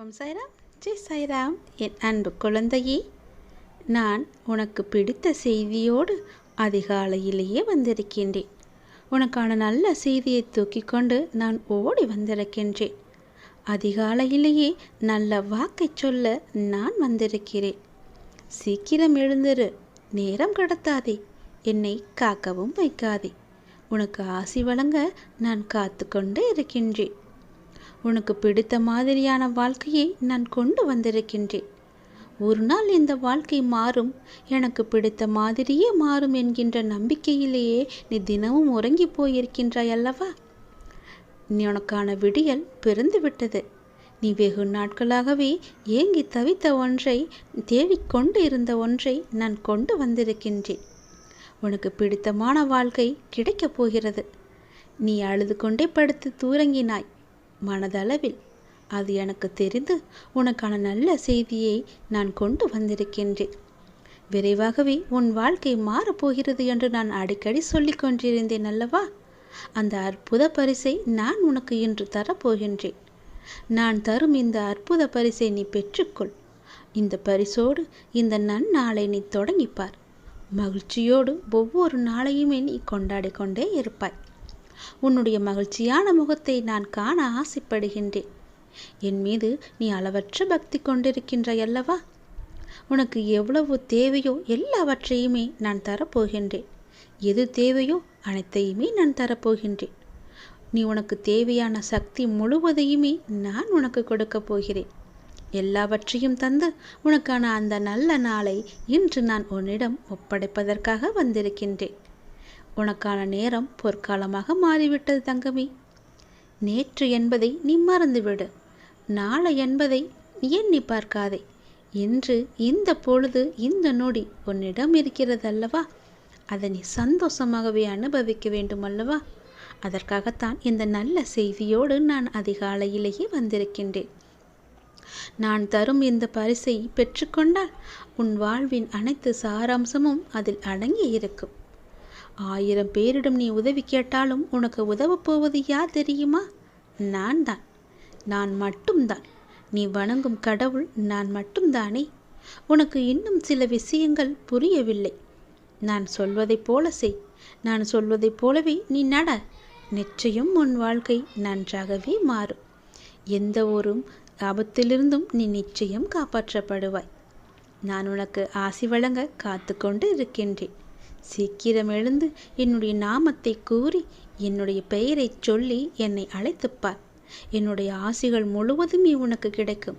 ஓம் சாய்ராம். ஜெய் சாய்ராம். என் அன்பு குழந்தையே நான் உனக்கு பிடித்த செய்தியோடு அதிகாலையிலேயே வந்திருக்கின்றேன். உனக்கான நல்ல செய்தியை தூக்கி கொண்டு நான் ஓடி வந்திருக்கின்றேன். அதிகாலையிலேயே நல்ல வாக்கை சொல்ல நான் வந்திருக்கிறேன். சீக்கிரம் எழுந்திரு நேரம் கடத்தாதே என்னை காக்கவும் வைக்காதே. உனக்கு ஆசி வழங்க நான் காத்து கொண்டு இருக்கின்றேன். உனக்கு பிடித்த மாதிரியான வாழ்க்கையை நான் கொண்டு வந்திருக்கின்றேன். ஒரு நாள் இந்த வாழ்க்கை மாறும். எனக்கு பிடித்த மாதிரியே மாறும் என்கின்ற நம்பிக்கையிலேயே நீ தினமும் உறங்கி போயிருக்கின்றாய் அல்லவா? நீ உனக்கான விடியல் பிறந்து விட்டது நீ வெகு நாட்களாகவே ஏங்கி தவித்த ஒன்றை தேடிக்கொண்டு இருந்த ஒன்றை நான் கொண்டு வந்திருக்கின்றேன். உனக்கு பிடித்தமான வாழ்க்கை கிடைக்கப் போகிறது. நீ அழுது கொண்டே படுத்து தூரங்கினாய். மனதளவில். அது எனக்கு தெரிந்து உனக்கான நல்ல செய்தியை நான் கொண்டு வந்திருக்கின்றேன். விரைவாகவே உன் வாழ்க்கை மாறப்போகிறது என்று நான் அடிக்கடி சொல்லிக் கொண்டிருந்தேன் அல்லவா? அந்த அற்புத பரிசை நான் உனக்கு இன்று தரப்போகின்றேன். நான் தரும் இந்த அற்புத பரிசை நீ பெற்றுக்கொள். இந்த பரிசோடு இந்த நன்னாளை நீ தொடங்கிப்பார். மகிழ்ச்சியோடு ஒவ்வொரு நாளையுமே நீ கொண்டாடி கொண்டே இருப்பாய். உன்னுடைய மகிழ்ச்சியான முகத்தை நான் காண ஆசைப்படுகின்றேன். என் மீது நீ அளவற்ற பக்தி கொண்டிருக்கின்றையல்லவா உனக்கு எவ்வளவு தேவையோ எல்லாவற்றையுமே நான் தரப்போகின்றேன். எது தேவையோ அனைத்தையுமே நான் தரப்போகின்றேன். நீ உனக்கு தேவையான சக்தி முழுவதையுமே நான் உனக்கு கொடுக்கப் போகிறேன். எல்லாவற்றையும் தந்து உனக்கான அந்த நல்ல நாளை இன்று நான் உன்னிடம் ஒப்படைப்பதற்காக வந்திருக்கின்றேன். உனக்கான நேரம் பொற்காலமாக மாறிவிட்டது தங்கமே. நேற்று என்பதை நீ மறந்துவிடு. நாளை என்பதை எண்ணி பார்க்காதே. இன்று இந்த பொழுது இந்த நொடி உன்னிடம் இருக்கிறது அல்லவா அதை நீ சந்தோஷமாகவே அனுபவிக்க வேண்டும் அல்லவா அதற்காகத்தான் இந்த நல்ல செய்தியோடு நான் அதிகாலையிலேயே வந்திருக்கின்றேன். நான் தரும் இந்த பரிசை பெற்றுக்கொண்டால் உன் வாழ்வின் அனைத்து சாராம்சமும் அதில் அடங்கி இருக்கும் ஆயிரம் பேரிடம் நீ உதவி கேட்டாலும் உனக்கு உதவப் போவது யார் தெரியுமா? நான் தான் நான் மட்டும்தான். நீ வணங்கும் கடவுள் நான் மட்டும்தானே. உனக்கு இன்னும் சில விஷயங்கள் புரியவில்லை. நான் சொல்வதைப் போல செய். நான் சொல்வதைப் போலவே நீ நட. நிச்சயம் உன் வாழ்க்கை நன்றாகவே மாறும். எந்த ஒரு ஆபத்திலிருந்தும் நீ நிச்சயம் காப்பாற்றப்படுவாய். நான் உனக்கு ஆசி வழங்க காத்து கொண்டு இருக்கின்றேன். சீக்கிரம் எழுந்து என்னுடைய நாமத்தை கூறி என்னுடைய பெயரை சொல்லி என்னை அழைத்துப்பார். என்னுடைய ஆசிகள் முழுவதுமே உனக்கு கிடைக்கும்.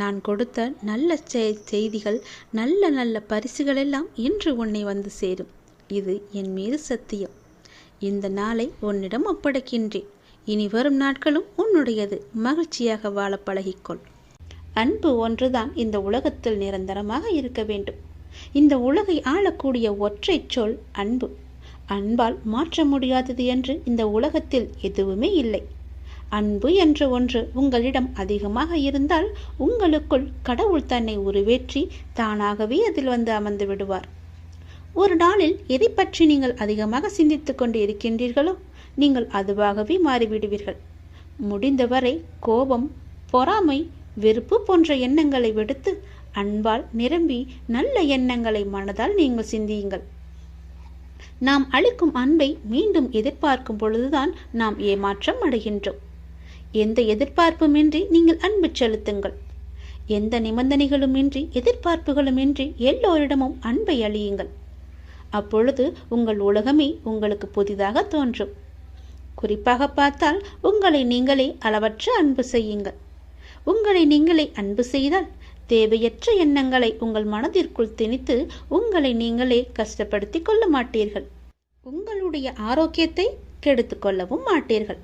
நான் கொடுத்த நல்ல செய்திகள் நல்ல நல்ல பரிசுகள் எல்லாம் இன்று உன்னை வந்து சேரும். இது என் மீது சத்தியம். இந்த நாளை உன்னிடம் ஒப்படைக்கின்றேன். இனி வரும் நாட்களும் உன்னுடையது. மகிழ்ச்சியாக வாழ பழகிக்கொள். அன்பு ஒன்றுதான் இந்த உலகத்தில் நிரந்தரமாக இருக்க வேண்டும். இந்த உலகை ஆளக்கூடிய ஒற்றை சொல் அன்பு. அன்பால் மாற்ற முடியாதது என்று இந்த உலகத்தில் எதுவுமே இல்லை. அன்பு என்ற ஒன்று உங்களிடம் அதிகமாக இருந்தால் உங்களுக்குள் கடவுள் தன்னை உருவேற்றி தானாகவே அதில் வந்து அமர்ந்து விடுவார். ஒரு நாளில் எதை பற்றி நீங்கள் அதிகமாக சிந்தித்துக் கொண்டு இருக்கின்றீர்களோ நீங்கள் அதுவாகவே மாறிவிடுவீர்கள். முடிந்தவரை கோபம் பொறாமை வெறுப்பு போன்ற எண்ணங்களை விடுத்து அன்பால் நிரம்பி நல்ல எண்ணங்களை மனதால் நீங்கள் சிந்தியுங்கள். நாம் அளிக்கும் அன்பை மீண்டும் எதிர்பார்க்கும் பொழுதுதான் நாம் ஏமாற்றம் அடைகின்றோம். எந்த எதிர்பார்ப்புமின்றி நீங்கள் அன்பு செலுத்துங்கள். எந்த நிபந்தனைகளுமின்றி இன்றி எல்லோரிடமும் அன்பை அழியுங்கள் அப்பொழுது உங்கள் உலகமே உங்களுக்கு புதிதாக தோன்றும். குறிப்பாக பார்த்தால் உங்களை நீங்களே அளவற்ற அன்பு செய்யுங்கள். உங்களை நீங்களே அன்பு செய்தால் தேவையற்ற எண்ணங்களை உங்கள் மனதிற்குள் திணித்து உங்களை நீங்களே கஷ்டப்படுத்தி கொள்ள மாட்டீர்கள். உங்களுடைய ஆரோக்கியத்தை கெடுத்து கொள்ளவும் மாட்டீர்கள்.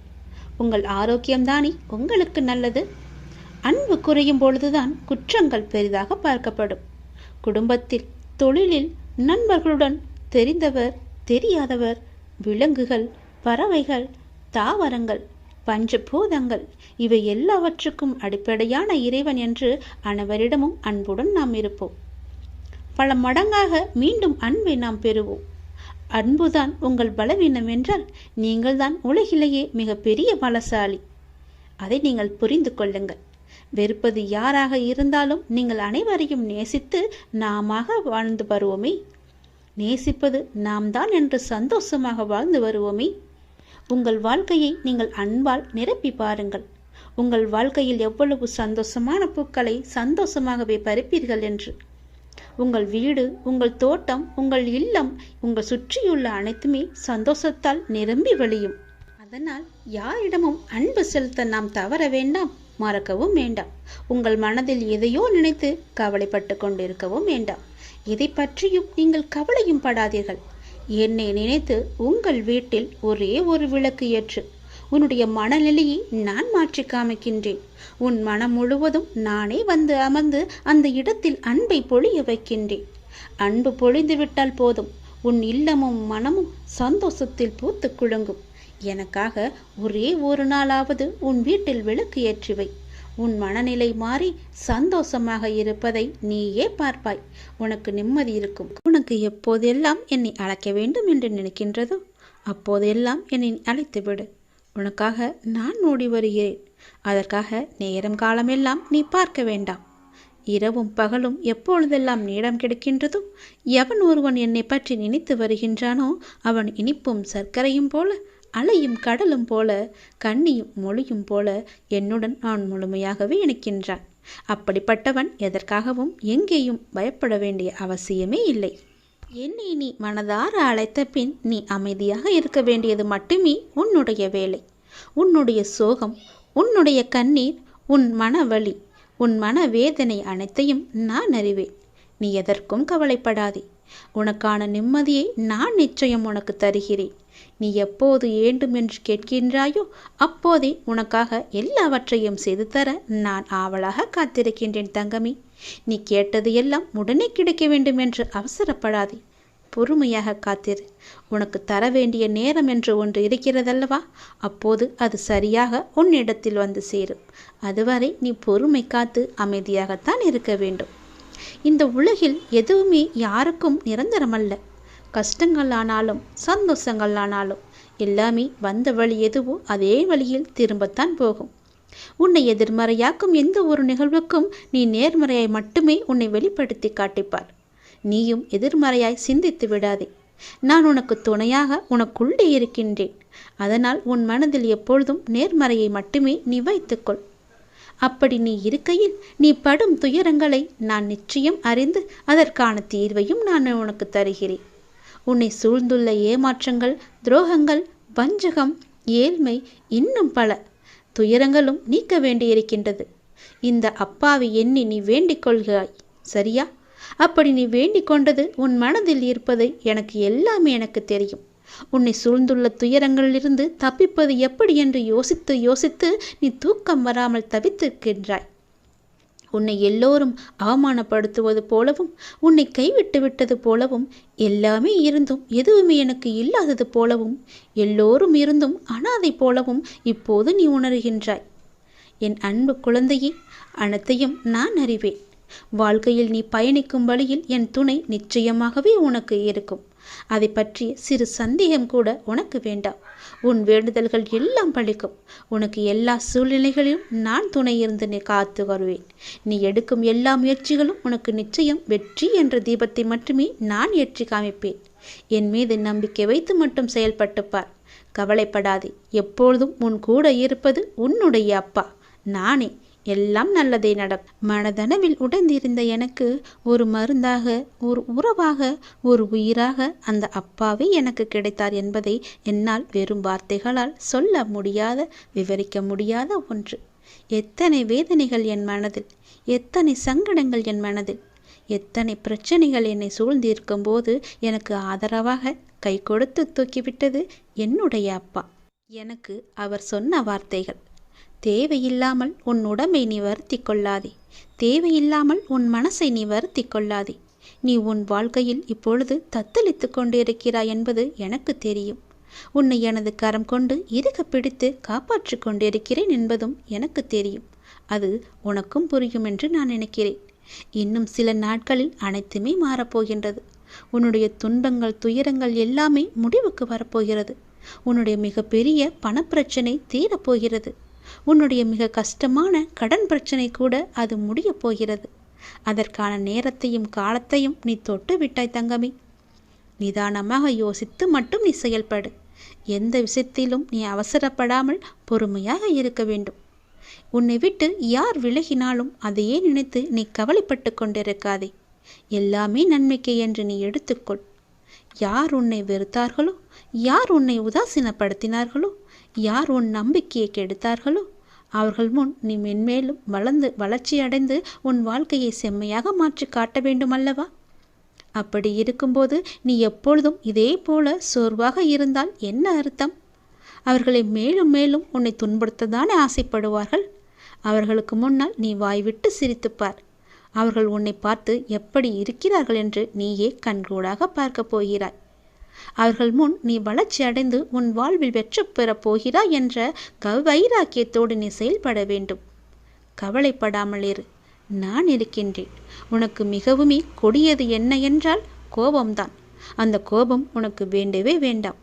உங்கள் ஆரோக்கியம்தானே உங்களுக்கு நல்லது. அன்பு குறையும் பொழுதுதான் குற்றங்கள் பெரிதாக பார்க்கப்படும். குடும்பத்தில் தொழிலில் நண்பர்களுடன் தெரிந்தவர் தெரியாதவர் விலங்குகள் பறவைகள் தாவரங்கள் பஞ்சபூதங்கள். இவை எல்லாவற்றுக்கும் அடிப்படையான இறைவன் என்று அனைவரிடமும் அன்புடன் நாம் இருப்போம். பல மடங்காக மீண்டும் அன்பை நாம் பெறுவோம். அன்புதான் உங்கள் பலவீனம் என்றால் நீங்கள்தான் உலகிலேயே மிகப்பெரிய பலசாலி. அதை நீங்கள் புரிந்து கொள்ளுங்கள். வெறுப்பது யாராக இருந்தாலும் நீங்கள் அனைவரையும் நேசித்து நாமாக வாழ்ந்து வருவோமே. நேசிப்பது நாம் தான் என்று சந்தோஷமாக வாழ்ந்து வருவோமே. உங்கள் வாழ்க்கையை நீங்கள் அன்பால் நிரப்பி பாருங்கள். உங்கள் வாழ்க்கையில் எவ்வளவு சந்தோஷமான பூக்களை சந்தோஷமாகவே பறிப்பீர்கள் என்று. உங்கள் வீடு உங்கள் தோட்டம் உங்கள் இல்லம் உங்கள் சுற்றியுள்ள அனைத்துமே சந்தோஷத்தால் நிரம்பி வழியும். அதனால் யாரிடமும் அன்பு செலுத்த நாம் தவற வேண்டாம் மறக்கவும் வேண்டாம். உங்கள் மனதில் எதையோ நினைத்து கவலைப்பட்டு கொண்டிருக்கவும் வேண்டாம். இதை பற்றியும் நீங்கள் கவலையும் படாதீர்கள். என்னை நினைத்து உங்கள் வீட்டில் ஒரே ஒரு விளக்கு ஏற்று. உன்னுடைய மனநிலையை நான் மாற்றி காமிக்கின்றேன். உன் மனம் முழுவதும் நானே வந்து அமர்ந்து அந்த இடத்தில் அன்பை பொழிய வைக்கின்றேன். அன்பு பொழிந்து விட்டால் போதும். உன் இல்லமும் மனமும் சந்தோஷத்தில் பூத்து குலுங்கும். எனக்காக ஒரே ஒரு நாளாவது உன் வீட்டில் விளக்கு ஏற்றி வை. உன் மனநிலை மாறி சந்தோஷமாக இருப்பதை நீயே பார்ப்பாய். உனக்கு நிம்மதி இருக்கும். உனக்கு எப்போதெல்லாம் என்னை அழைக்க வேண்டும் என்று நினைக்கின்றதோ அப்போதெல்லாம் என்னை அழைத்துவிடு. உனக்காக நான் ஓடி வருகிறேன். அதற்காக நேரம் காலமெல்லாம் நீ பார்க்க வேண்டாம். இரவும் பகலும் எப்பொழுதெல்லாம் நீடம் கிடைக்கின்றதோ எவன் ஒருவன் என்னை பற்றி நினைத்து வருகின்றானோ அவன் இனிப்பும் சர்க்கரையும் போல அலையும் கடலும் போல கண்ணியும் மொழியும் போல என்னுடன் நான் முழுமையாகவே இணைக்கின்றான். அப்படிப்பட்டவன் எதற்காகவும் எங்கேயும் பயப்பட வேண்டிய அவசியமே இல்லை. என்னை நீ மனதார அழைத்த பின் நீ அமைதியாக இருக்க வேண்டியது மட்டுமே உன்னுடைய வேலை. உன்னுடைய சோகம் உன்னுடைய கண்ணீர் உன் மனவழி உன் மன வேதனை அனைத்தையும் நான் அறிவேன். நீ எதற்கும் கவலைப்படாதே. உனக்கான நிம்மதியை நான் நிச்சயம் உனக்கு தருகிறேன். நீ எப்போது வேண்டும் என்று கேட்கின்றாயோ அப்போதே உனக்காக எல்லாவற்றையும் செய்து தர நான் ஆவலாக காத்திருக்கின்றேன் தங்கமி. நீ கேட்டது எல்லாம் உடனே கிடைக்க வேண்டும் என்று அவசரப்படாதே. பொறுமையாக காத்திரு. உனக்கு தர வேண்டிய நேரம் என்று ஒன்று இருக்கிறதல்லவா? அப்போது அது சரியாக உன்னிடத்தில் வந்து சேரும். அதுவரை நீ பொறுமை காத்து அமைதியாகத்தான் இருக்க வேண்டும். இந்த உலகில் எதுவுமே யாருக்கும் நிரந்தரமல்ல. கஷ்டங்கள் ஆனாலும் சந்தோஷங்கள் ஆனாலும் எல்லாமே வந்த வழி எதுவோ அதே வழியில் திரும்பத்தான் போகும். உன்னை எதிர்மறையாக்கும் எந்த ஒரு நிகழ்வுக்கும் நீ நேர்மறையாய் மட்டுமே உன்னை வெளிப்படுத்தி காட்டிப்பார். நீயும் எதிர்மறையாய் சிந்தித்து விடாதே. நான் உனக்கு துணையாக உனக்குள்ளே இருக்கின்றேன். அதனால் உன் மனதில் எப்பொழுதும் நேர்மறையை மட்டுமே நீ வைத்துக்கொள். அப்படி நீ இருக்கையில் நீ படும் துயரங்களை நான் நிச்சயம் அறிந்து அதற்கான தீர்வையும் நான் உனக்கு தருகிறேன். உன்னை சூழ்ந்துள்ள ஏமாற்றங்கள் துரோகங்கள் வஞ்சகம் ஏழ்மை இன்னும் பல துயரங்களும் நீக்க வேண்டியிருக்கின்றது. இந்த அப்பாவை எண்ணி நீ வேண்டிக் கொள்கிறாய் சரியா? அப்படி நீ வேண்டிக் கொண்டது உன் மனதில் இருப்பது எனக்கு எல்லாமே எனக்கு தெரியும். உன்னை சூழ்ந்துள்ள துயரங்களிலிருந்து தப்பிப்பது எப்படி என்று யோசித்து யோசித்து நீ தூக்கம் வராமல் தவித்திருக்கின்றாய். உன்னை எல்லோரும் அவமானப்படுத்துவது போலவும் உன்னை கைவிட்டு விட்டது போலவும் எல்லாமே இருந்தும் எதுவுமே எனக்கு இல்லாதது போலவும் எல்லோரும் இருந்தும் அனாதை போலவும் இப்போது நீ உணர்கின்றாய். என் அன்பு குழந்தையே அனைத்தையும் நான் அறிவேன். வாழ்க்கையில் நீ பயணிக்கும் வழியில் என் துணை நிச்சயமாகவே உனக்கு இருக்கும். அதை பற்றி சிறு சந்தேகம் கூட உனக்கு வேண்டாம். உன் வேண்டுதல்கள் எல்லாம் பழிக்கும். உனக்கு எல்லா சூழ்நிலைகளிலும் நான் துணை இருந்து நீ காத்து வருவேன். நீ எடுக்கும் எல்லா முயற்சிகளும் உனக்கு நிச்சயம் வெற்றி என்ற தீபத்தை மட்டுமே நான் ஏற்றி காமிப்பேன். என் மீது நம்பிக்கை வைத்து மட்டும் செயல்பட்டுப்பார் கவலைப்படாதே. எப்பொழுதும் உன் கூட இருப்பது உன்னுடைய அப்பா. நானே எல்லாம் நல்லதே நடம் மனதனவில் உடைந்திருந்த எனக்கு ஒரு மருந்தாக ஒரு உறவாக ஒரு உயிராக அந்த அப்பாவே எனக்கு கிடைத்தார் என்பதை என்னால் வெறும் வார்த்தைகளால் சொல்ல முடியாத விவரிக்க முடியாத ஒன்று. எத்தனை வேதனைகள் என் மனதில் எத்தனை சங்கடங்கள் என் மனதில் எத்தனை பிரச்சனைகள் என்னை சூழ்ந்திருக்கும் போது எனக்கு ஆதரவாக கை கொடுத்து தூக்கிவிட்டது என்னுடைய அப்பா. எனக்கு அவர் சொன்ன வார்த்தைகள் தேவையில்லாமல் உன் உடம்பை நீ வருத்தி கொள்ளாதே. தேவையில்லாமல் உன் மனசை நீ வருத்தி கொள்ளாதே. நீ உன் வாழ்க்கையில் இப்பொழுது தத்தளித்து கொண்டிருக்கிறாய் என்பது எனக்கு தெரியும். உன்னை எனது கரம் கொண்டு இருக பிடித்து காப்பாற்றி கொண்டிருக்கிறேன் என்பதும் எனக்கு தெரியும். அது உனக்கும் புரியும் என்று நான் நினைக்கிறேன். இன்னும் சில நாட்களில் அனைத்துமே மாறப்போகின்றது. உன்னுடைய துன்பங்கள் துயரங்கள் எல்லாமே முடிவுக்கு வரப்போகிறது. உன்னுடைய மிகப்பெரிய பணப்பிரச்சனை தீரப்போகிறது. உன்னுடைய மிக கஷ்டமான கடன் பிரச்சனை கூட அது முடியப் போகிறது. அதற்கான நேரத்தையும் காலத்தையும் நீ தொட்டு விட்டாய் தங்கமே. நிதானமாக யோசித்து மட்டும் நீ செயல்படு. எந்த விஷயத்திலும் நீ அவசரப்படாமல் பொறுமையாக இருக்க வேண்டும். உன்னை விட்டு யார் விலகினாலும் அதையே நினைத்து நீ கவலைப்பட்டு கொண்டிருக்காதே. எல்லாமே நன்மைக்கு என்று நீ எடுத்துக்கொள். யார் உன்னை வெறுத்தார்களோ யார் உன்னை உதாசீனப்படுத்தினார்களோ யார் உன் நம்பிக்கையை கெடுத்தார்களோ அவர்கள் முன் நீ மென்மேலும் வளர்ந்து வளர்ச்சியடைந்து உன் வாழ்க்கையை செம்மையாக மாற்றி காட்ட வேண்டுமல்லவா? அப்படி இருக்கும்போது நீ எப்பொழுதும் இதே போல சோர்வாக இருந்தால் என்ன அர்த்தம்? அவர்களை மேலும் மேலும் உன்னை துன்புறுத்ததானே ஆசைப்படுவார்கள்? அவர்களுக்கு முன்னால் நீ வாய்விட்டு சிரித்துப்பார் அவர்கள் உன்னை பார்த்து எப்படி இருக்கிறார்கள்? என்று நீயே கண்கூடாக பார்க்கப் போகிறாய். அவர்கள் முன் நீ வளர்ச்சி அடைந்து உன் வாழ்வில் வெற்றி பெறப் போகிறாய் என்ற கவைராக்கியத்தோடு நீ செயல்பட வேண்டும். கவலைப்படாமல் இரு. நான் இருக்கின்றேன். உனக்கு மிகவுமே கொடியது என்ன என்றால் கோபம்தான். அந்த கோபம் உனக்கு வேண்டவே வேண்டாம்.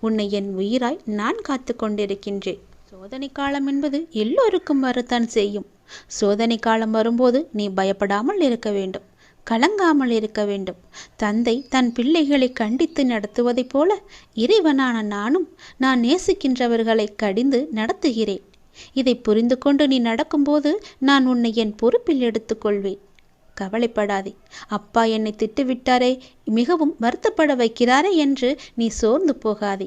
உன்னை என் உயிராய் நான் காத்து கொண்டிருக்கின்றேன். சோதனை காலம் என்பது எல்லோருக்கும் வரத்தான் செய்யும். சோதனை காலம் வரும்போது நீ பயப்படாமல் இருக்க வேண்டும். கலங்காமல் இருக்க வேண்டும். தந்தை தன் பிள்ளைகளை கண்டித்து நடத்துவதைப் போல இறைவனான நானும் நான் நேசிக்கின்றவர்களை கடிந்து நடத்துகிறேன். இதை புரிந்து கொண்டு நீ நடக்கும்போது நான் உன்னை என் பொறுப்பில் எடுத்துக்கொள்வேன். கவலைப்படாதே. அப்பா என்னை திட்டுவிட்டாரே மிகவும் வருத்தப்பட வைக்கிறாரே என்று நீ சோர்ந்து போகாதே.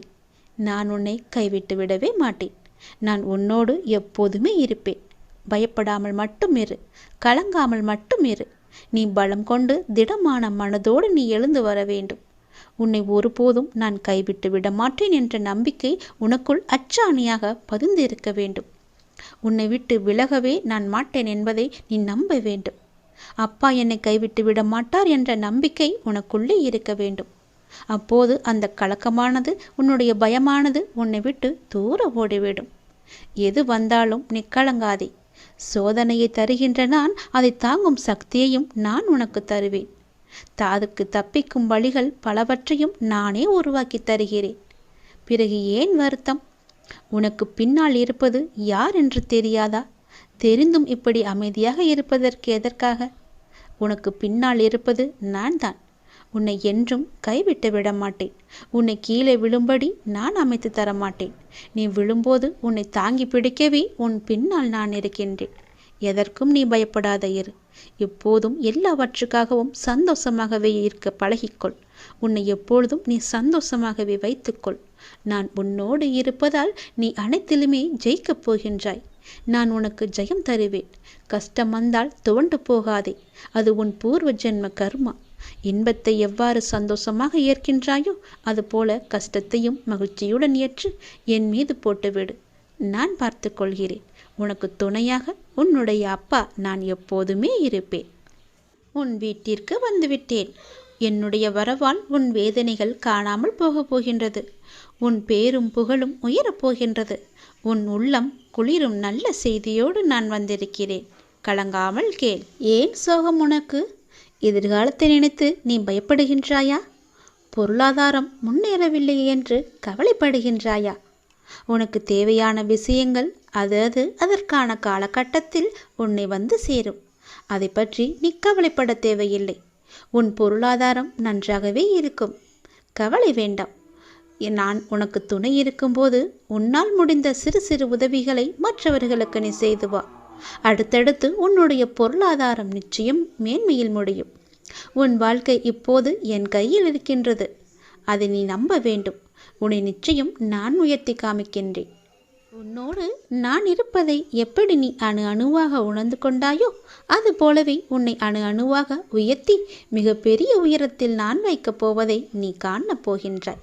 நான் உன்னை கைவிட்டு விடவே மாட்டேன். நான் உன்னோடு எப்போதுமே இருப்பேன். பயப்படாமல் மட்டும் இரு. கலங்காமல் மட்டும் இரு. நீ பலம் கொண்டு திடமான மனதோடு நீ எழுந்து வர வேண்டும். உன்னை ஒருபோதும் நான் கைவிட்டு விட மாட்டேன் என்ற நம்பிக்கை உனக்குள் அச்சாணியாக பதிந்திருக்க வேண்டும். உன்னை விட்டு விலகவே நான் மாட்டேன் என்பதை நீ நம்ப வேண்டும். அப்பா என்னை கைவிட்டு விட மாட்டார் என்ற நம்பிக்கை உனக்குள்ளே இருக்க வேண்டும். அப்போது அந்த கலக்கமானது உன்னுடைய பயமானது உன்னை விட்டு தூர ஓடிவிடும். எது வந்தாலும் நீ கலங்காதே. சோதனையை தருகின்ற நான் அதை தாங்கும் சக்தியையும் நான் உனக்கு தருவேன். தாதுக்கு தப்பிக்கும் வழிகள் பலவற்றையும் நானே உருவாக்கி தருகிறேன். பிறகு ஏன் வருத்தம்? உனக்கு பின்னால் இருப்பது யார் என்று தெரியாதா? தெரிந்தும் இப்படி அமைதியாக இருப்பதற்கு எதற்காக? உனக்கு பின்னால் இருப்பது நான் தான் உன்னை என்றும் கைவிட்டு விட மாட்டேன் உன்னை கீழே விழும்படி நான் அமைத்து தர மாட்டேன் நீ விழும்போது உன்னை தாங்கி பிடிக்கவே உன் பின்னால் நான் இருக்கின்றேன். எதற்கும் நீ பயப்படாத இரு. எப்போதும் எல்லாவற்றுக்காகவும் சந்தோஷமாகவே இருக்க பழகிக்கொள். உன்னை எப்பொழுதும் நீ சந்தோஷமாகவே வைத்துக்கொள். நான் உன்னோடு இருப்பதால் நீ அனைத்திலுமே ஜெயிக்கப் போகின்றாய். நான் உனக்கு ஜெயம் தருவேன். கஷ்டம் வந்தால் துவண்டு போகாதே. அது உன் பூர்வ ஜென்ம கர்மா. இன்பத்தை எவ்வாறு சந்தோஷமாக ஏற்கின்றாயோ அதுபோல கஷ்டத்தையும் மகிழ்ச்சியுடன் ஏற்று என் மீது போட்டுவிடு நான் பார்த்து கொள்கிறேன். உனக்கு துணையாக உன்னுடைய அப்பா நான் எப்போதுமே இருப்பேன். உன் வீட்டிற்கு வந்துவிட்டேன். என்னுடைய வரவால் உன் வேதனைகள் காணாமல் போகப் போகின்றது. உன் பேரும் புகழும் உயரப் போகின்றது. உன் உள்ளம் குளிரும் நல்ல செய்தியோடு நான் வந்திருக்கிறேன். கலங்காமல் கேள். ஏன் சோகம் உனக்கு? எதிர்காலத்தை நினைத்து நீ பயப்படுகின்றாயா? பொருளாதாரம் முன்னேறவில்லை என்று கவலைப்படுகின்றாயா? உனக்கு தேவையான விஷயங்கள் அது அது அதற்கான காலகட்டத்தில் உன்னை வந்து சேரும். அதை பற்றி நீ கவலைப்பட தேவையில்லை. உன் பொருளாதாரம் நன்றாகவே இருக்கும். கவலை வேண்டாம். நான் உனக்கு துணை இருக்கும்போது உன்னால் முடிந்த சிறு சிறு உதவிகளை மற்றவர்களுக்கு நீ செய்துவா அடுத்தடுத்து உன்னுடைய பொருளாதாரம் நிச்சயம் மேன்மையில் முடியும். உன் வாழ்க்கை இப்போது என் கையில் இருக்கின்றது. அதை நீ நம்ப வேண்டும். உன்னை நிச்சயம் நான் உயர்த்தி காமிக்கின்றேன். உன்னோடு நான் இருப்பதை எப்படி நீ அணு அணுவாக உணர்ந்து கொண்டாயோ அது போலவே உன்னை அணு அணுவாக உயர்த்தி மிகப்பெரிய உயரத்தில் நான் வைக்கப் போவதை நீ காணப் போகின்றாய்.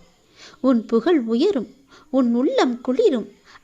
உன் புகழ் உயரும். உன் உள்ளம் குளிரும்.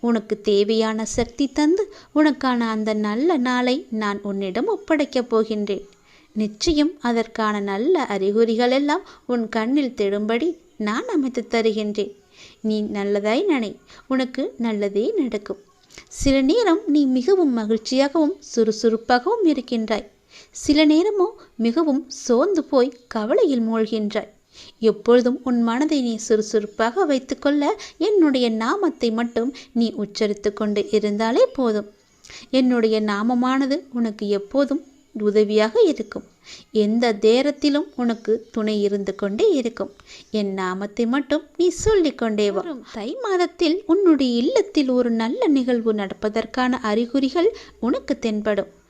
உனக்கு தேவையான சக்தி தந்து உனக்கான அந்த நல்ல நாளை நான் உன்னிடம் ஒப்படைக்கப் போகின்றேன். நிச்சயம் அதற்கான நல்ல அறிகுறிகள் எல்லாம் உன் கண்ணில் தெடும்படி நான் அமைத்து தருகின்றேன். நீ நல்லதாய் நினை உனக்கு நல்லதே நடக்கும். சில நேரம் நீ மிகவும் மகிழ்ச்சியாகவும் சுறுசுறுப்பாகவும் இருக்கின்றாய். சில நேரமோ மிகவும் சோர்ந்து போய் கவலையில் மூழ்கின்றாய். எப்பொழுதும் உன் மனதை நீ சுறுசுறுப்பாக வைத்துக்கொள்ள என்னுடைய நாமத்தை மட்டும் நீ உச்சரித்து கொண்டு இருந்தாலே போதும். என்னுடைய நாமமானது உனக்கு எப்போதும் உதவியாக இருக்கும். எந்த தேரத்திலும் உனக்கு துணை இருந்து கொண்டே இருக்கும். என் நாமத்தை மட்டும் நீ சொல்லிக்கொண்டே வரும் தை மாதத்தில் உன்னுடைய இல்லத்தில் ஒரு நல்ல நிகழ்வு நடப்பதற்கான அறிகுறிகள் உனக்கு தென்படும்.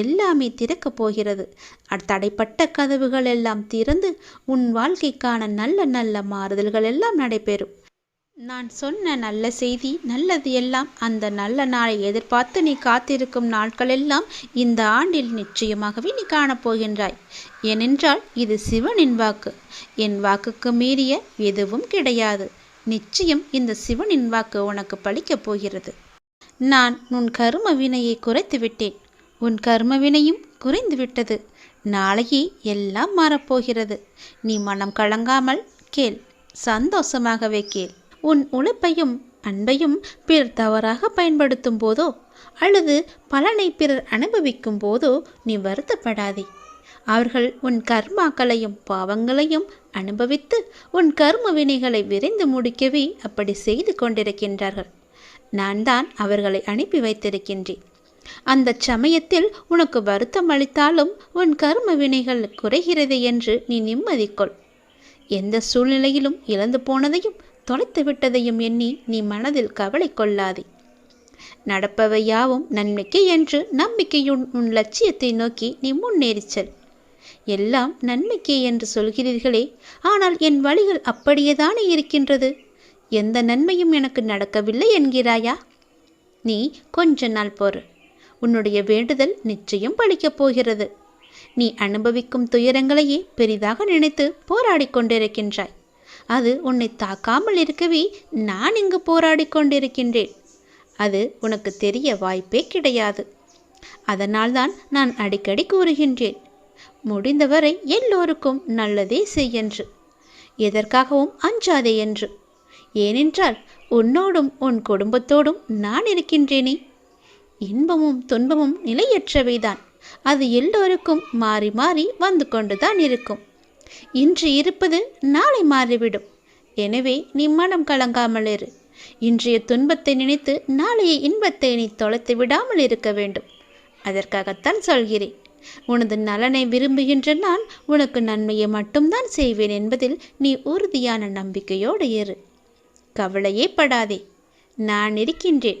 எல்லாமே திறக்கப் போகிறது. தடைப்பட்ட கதவுகள் எல்லாம் திறந்து உன் வாழ்க்கைக்கான நல்ல நல்ல மாறுதல்கள் எல்லாம் நடைபெறும். நான் சொன்ன நல்ல செய்தி நல்லது எல்லாம் அந்த நல்ல நாளை எதிர்பார்த்து நீ காத்திருக்கும் நாட்கள் எல்லாம் இந்த ஆண்டில் நிச்சயமாகவே நீ காணப்போகின்றாய் ஏனென்றால் இது சிவனின் வாக்கு. என் வாக்குக்கு மீறிய எதுவும் கிடையாது. நிச்சயம் இந்த சிவனின் வாக்கு உனக்கு பழிக்கப் போகிறது. நான் உன் கரும வினையை குறைத்து விட்டேன் உன் கர்ம வினையும் நாளையே எல்லாம் மாறப்போகிறது. நீ மனம் கலங்காமல் கேள். சந்தோஷமாகவே கேள். உன் உழைப்பையும் அன்பையும் பிறர் தவறாக பயன்படுத்தும் போதோ அல்லது பலனை பிறர் அனுபவிக்கும் போதோ நீ வருத்தப்படாதே. அவர்கள் உன் கர்மாக்களையும் பாவங்களையும் அனுபவித்து உன் கர்ம வினைகளை விரைந்து முடிக்கவே அப்படி செய்து கொண்டிருக்கின்றார்கள். நான் தான் அவர்களை அனுப்பி வைத்திருக்கின்றேன். அந்த சமயத்தில் உனக்கு வருத்தம் அளித்தாலும் உன் கர்ம வினைகள் குறைகிறது என்று நீ நிம்மதிக்கொள். எந்த சூழ்நிலையிலும் இழந்து போனதையும் தொலைத்து விட்டதையும் எண்ணி நீ மனதில் கவலை கொள்ளாதே. நடப்பவை யாவும் நன்மைக்கு என்று நம்பிக்கையுன் உன் லட்சியத்தை நோக்கி நீ முன்னேறிச் செல். எல்லாம் நன்மைக்கே என்று சொல்கிறீர்களே ஆனால் என் வழிகள் அப்படியேதானே இருக்கின்றது? எந்த நன்மையும் எனக்கு நடக்கவில்லை என்கிறாயா? நீ கொஞ்ச நாள் பொறு. உன்னுடைய வேண்டுதல் நிச்சயம் பழிக்கப் போகிறது. நீ அனுபவிக்கும் துயரங்களையே பெரிதாக நினைத்து போராடி கொண்டிருக்கின்றாய். அது உன்னை தாக்காமல் இருக்கவே நான் இங்கு போராடி கொண்டிருக்கின்றேன். அது உனக்கு தெரிய வாய்ப்பே கிடையாது. அதனால்தான் நான் அடிக்கடி கூறுகின்றேன். முடிந்தவரை எல்லோருக்கும் நல்லதே செய்யென்று எதற்காகவும் அஞ்சாதே என்று. ஏனென்றால் உன்னோடும் உன் குடும்பத்தோடும் நான் இருக்கின்றேனே. இன்பமும் துன்பமும் நிலையற்றவைதான். அது எல்லோருக்கும் மாறி மாறி வந்து கொண்டுதான் இருக்கும். இன்று இருப்பது நாளை மாறிவிடும். எனவே நீ மனம் கலங்காமல் இரு. இன்றைய துன்பத்தை நினைத்து நாளைய இன்பத்தை நீ தொலைத்து விடாமல் இருக்க வேண்டும். அதற்காகத்தான் சொல்கிறேன். உனது நலனை விரும்புகின்ற நான் உனக்கு நன்மையை மட்டும்தான் செய்வேன் என்பதில் நீ உறுதியான நம்பிக்கையோடு இரு. கவலையே படாதே. நான் இருக்கின்றேன்.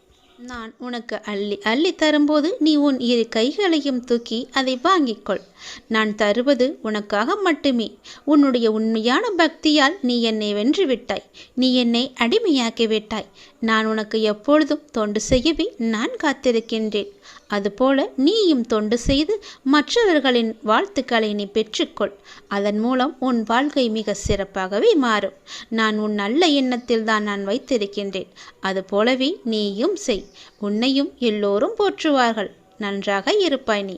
நான் உனக்கு அள்ளி அள்ளி தரும்போது நீ உன் இரு கைகளையும் தூக்கி அதை வாங்கிக்கொள். நான் தருவது உனக்காக மட்டுமே. உன்னுடைய உண்மையான பக்தியால் நீ என்னை வென்று விட்டாய் நீ என்னை அடிமையாக்கி விட்டாய் நான் உனக்கு எப்பொழுதும் தொண்டு செய்யவே நான் காத்திருக்கின்றேன். அதுபோல நீயும் தொண்டு செய்து மற்றவர்களின் வாழ்த்துக்களை நீ பெற்றுக்கொள். அதன் மூலம் உன் வாழ்க்கை மிக சிறப்பாகவே மாறும். நான் உன் நல்ல எண்ணத்தில் தான் நான் வைத்திருக்கின்றேன். அதுபோலவே நீயும் செய். உன்னையும் எல்லோரும் போற்றுவார்கள். நன்றாக இருப்பாய் நீ.